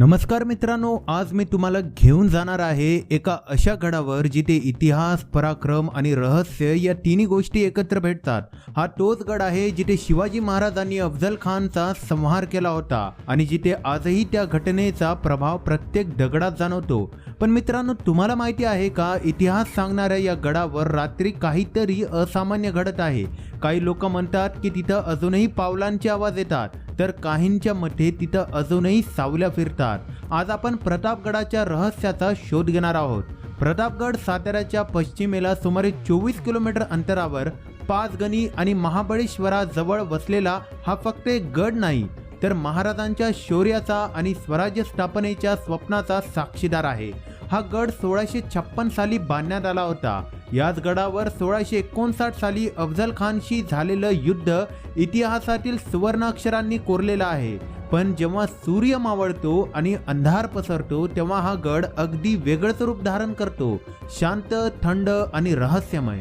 नमस्कार मित्रांनो आज मी तुम्हाला घेऊन जाणार आहे एका अशा गडावर जिथे इतिहास पराक्रम आणि रहस्य या तिन्ही गोष्टी एकत्र भेटतात. हा तोच गड आहे जिथे शिवाजी महाराजांनी अफजल खानचा संहार केला होता आणि जिथे आजही त्या घटनेचा प्रभाव प्रत्येक दगडात जाणवतो. पण मित्रांनो तुम्हाला माहिती आहे का इतिहास सांगणाऱ्या या गडावर रात्री काहीतरी असामान्य घडत आहे. काही लोक म्हणतात की तिथं अजूनही पावलांचे आवाज येतात. तर काहींच्या मते तिथं अजूनही सावल्या फिरतात. आज आपण प्रतापगडाच्या रहस्याचा शोध घेणार आहोत. प्रतापगड साताऱ्याच्या पश्चिमेला सुमारे चोवीस किलोमीटर अंतरावर पाचगणी आणि महाबळेश्वराजवळ वसलेला हा फक्त एक गड नाही तर महाराजांच्या शौर्याचा आणि स्वराज्य स्थापनेच्या स्वप्नाचा साक्षीदार आहे. हा गड सोळाशे छप्पन साली बांधण्यात आला होता. याच गडावर सोळाशे एकोणसाठ साली अफजल खानशी झालेलं युद्ध इतिहासातील सुवर्ण अक्षरांनी कोरलेलं आहे. पण जेव्हा सूर्य मावळतो आणि अंधार पसरतो तेव्हा हा गड अगदी वेगळंच रूप धारण करतो. शांत थंड आणि रहस्यमय.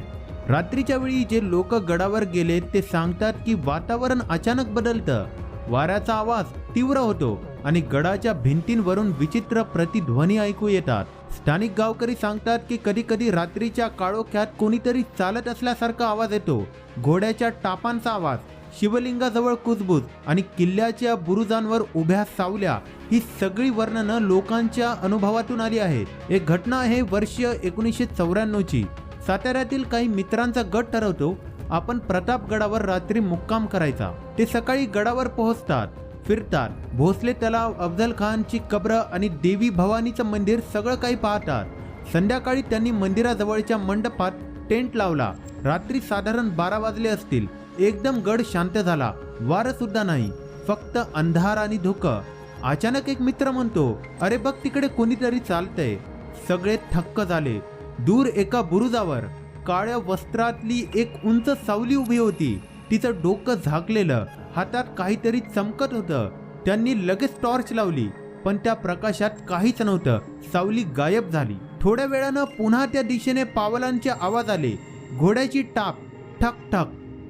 रात्रीच्या वेळी जे लोक गडावर गेले ते सांगतात की वातावरण अचानक बदलतं. वाऱ्याचा आवाज तीव्र होतो आणि गडाच्या भिंतींवरून विचित्र प्रतिध्वनी ऐकू येतात. स्थानिक गावकरी सांगतात की कधी कधी रात्रीच्या काळोख्यात कोणीतरी चालत असल्यासारखा आवाज येतो. घोड्याच्या टापांचा आवाज शिवलिंगाजवळ कुजबूज आणि किल्ल्याच्या बुरुजांवर उभ्या सावल्या ही सगळी वर्णनं लोकांच्या अनुभवातून आली आहेत. एक घटना आहे वर्ष एकोणीसशे चौऱ्याण्णवची. साताऱ्यातील काही मित्रांचा गट ठरवतो आपण प्रतापगडावर रात्री मुक्काम करायचा. ते सकाळी गडावर पोहोचतात. फिरतात. भोसले तलाव अफजल खानची कब्र आणि देवी भवानीचं मंदिर सगळं काही पाहतात. संध्याकाळी त्यांनी मंदिराजवळच्या मंडपात टेंट लावला. रात्री साधारण बारा वाजले असतील. एकदम गड शांत झाला. वार सुद्धा नाही. फक्त अंधार आणि धुकं. अचानक एक मित्र म्हणतो अरे बघ तिकडे कोणीतरी चालतंय. सगळे थक्क झाले. दूर एका बुरुजावर काळ्या वस्त्रातली एक उंच सावली उभी होती. तिचं डोकं झाकलेलं हातात काहीतरी चमकत होतं. त्यांनी लगेच टॉर्च लावली पण त्या प्रकाशात काहीच नव्हतं. सावली गायब झाली. थोड्या वेळानं पुन्हा त्या दिशेने पावलांचे आवाज आले. घोड्याची टाप ठक ठक.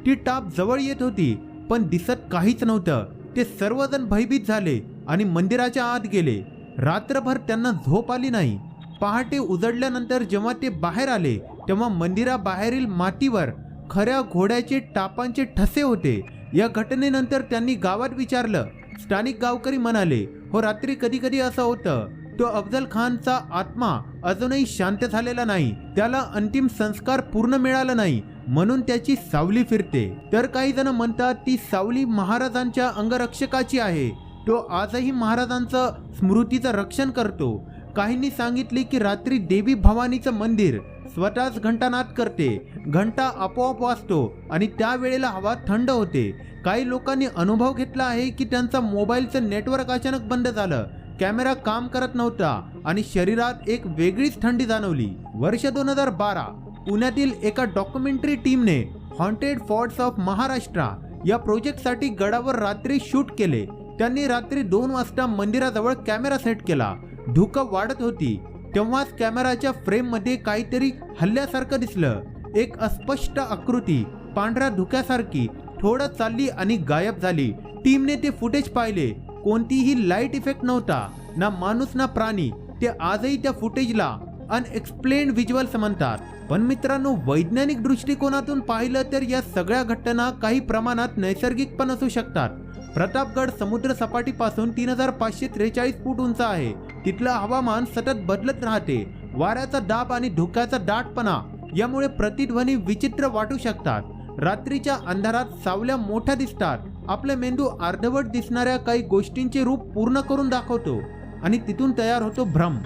ती टाप जवळ येत होती पण दिसत काहीच नव्हतं. ते सर्वजण भयभीत झाले आणि मंदिराच्या आत गेले. रात्रभर त्यांना झोप आली नाही. पहाटे उजडल्यानंतर जेव्हा ते बाहेर आले तेव्हा मंदिराबाहेरील मातीवर खऱ्या घोड्याचे टापांचे ठसे होते. या घटनेनंतर त्यांनी गावात विचारलं. स्थानिक गावकरी म्हणाले हो रात्री कधी कधी असं होतं. तो अफजल खानचा आत्मा अजूनही शांत झालेला नाही. त्याला अंतिम संस्कार पूर्ण मिळाला नाही. म्हणून त्याची सावली फिरते. तर काही जण म्हणतात ती सावली महाराजांच्या अंगरक्षकाची आहे. तो आजही महाराजांचं स्मृतीचं रक्षण करतो. काहींनी सांगितले की रात्री देवी भवानीचं मंदिर स्वतःच घंटानाद करते घंटा आपोआप वाजतो आणि त्यावेळेला हवा थंड होते. काही लोकांनी अनुभव घेतला आहे की त्यांचा मोबाईलचं नेटवर्क अचानक बंद झालं कॅमेरा काम करत नव्हता आणि शरीरात एक वेगळीच थंडी जाणवली. वर्ष दोन हजार बारा पुण्यातील एका डॉक्युमेंटरी टीमने हॉन्टेड फॉर्ट्स ऑफ महाराष्ट्र या प्रोजेक्टसाठी गडावर रात्री शूट केले. त्यांनी रात्री दोन वाजता मंदिराजवळ कॅमेरा सेट केला. धुकं वाढत होती. तेव्हाच कॅमेराच्या फ्रेममध्ये काहीतरी हल्ल्यासारखं दिसलं. एक अस्पष्ट आकृती पांढऱ्या धुक्यासारखी थोडं चालली आणि गायब झाली. टीमने ते फुटेज पाहिले. कोणतीही लाइट इफेक्ट नव्हता. ना माणूस ना प्राणी. ते आजही त्या फुटेजला अनएक्सप्लेन व्हिज्युअल्स म्हणतात. पण मित्रांनो वैज्ञानिक दृष्टिकोनातून पाहिलं तर या सगळ्या घटना काही प्रमाणात नैसर्गिक पण असू शकतात. प्रतापगड समुद्र सपाटीपासून तीन हजार पाचशे त्रेचाळीस फूट उंच आहे. तिथलं हवामान सतत बदलत राहते. वाऱ्याचा दाब आणि धुक्याचा दाटपणा यामुळे प्रतिध्वनी विचित्र वाटू शकतात. रात्रीच्या अंधारात सावल्या मोठ्या दिसतात. आपला मेंदू अर्धवट दिसणाऱ्या काही गोष्टींचे रूप पूर्ण करून दाखवतो आणि तिथून तयार होतो भ्रम.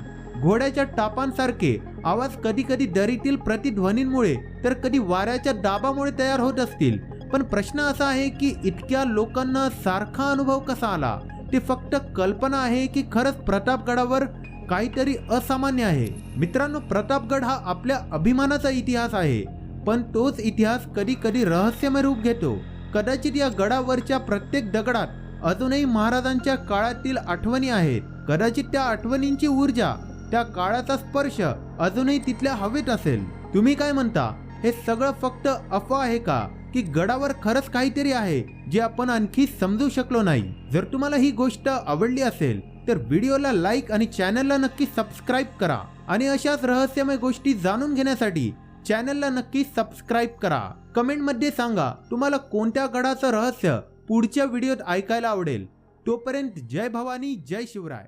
घोड्याच्या टापांसारखे आवाज कधी कधी दरीतील प्रतिध्वनींमुळे तर कधी वाऱ्याच्या दाबामुळे तयार होत असतील. पण प्रश्न असा आहे की इतक्या लोकांना सारखा अनुभव कसा आला? ते फक्त कल्पना आहे की खरंच प्रतापगडावर काहीतरी असामान्य आहे. मित्रांनो प्रतापगड हा आपल्या अभिमानाचा इतिहास आहे. पण तोच इतिहास कधी कधी रहस्यमय रूप घेतो. कदाचित या गडावरच्या प्रत्येक दगडात अजूनही महाराजांच्या काळातील आठवणी आहेत. कदाचित त्या आठवणींची ऊर्जा त्या काळाचा स्पर्श अजूनही तिथल्या हवेत असेल. तुम्ही काय म्हणता? हे सगळं फक्त अफवा आहे का? की गडावर खरंच काहीतरी आहे जे आपण आणखी समजू शकलो नाही. जर तुम्हाला ही गोष्ट आवडली असेल तर व्हिडिओला लाईक आणि चॅनलला नक्की सबस्क्राईब करा. आणि अशाच रहस्यमय गोष्टी जाणून घेण्यासाठी चॅनलला नक्की सबस्क्राईब करा. कमेंटमध्ये सांगा तुम्हाला कोणत्या गडाचं रहस्य पुढच्या व्हिडिओत ऐकायला आवडेल? तोपर्यंत जय भवानी जय शिवराय.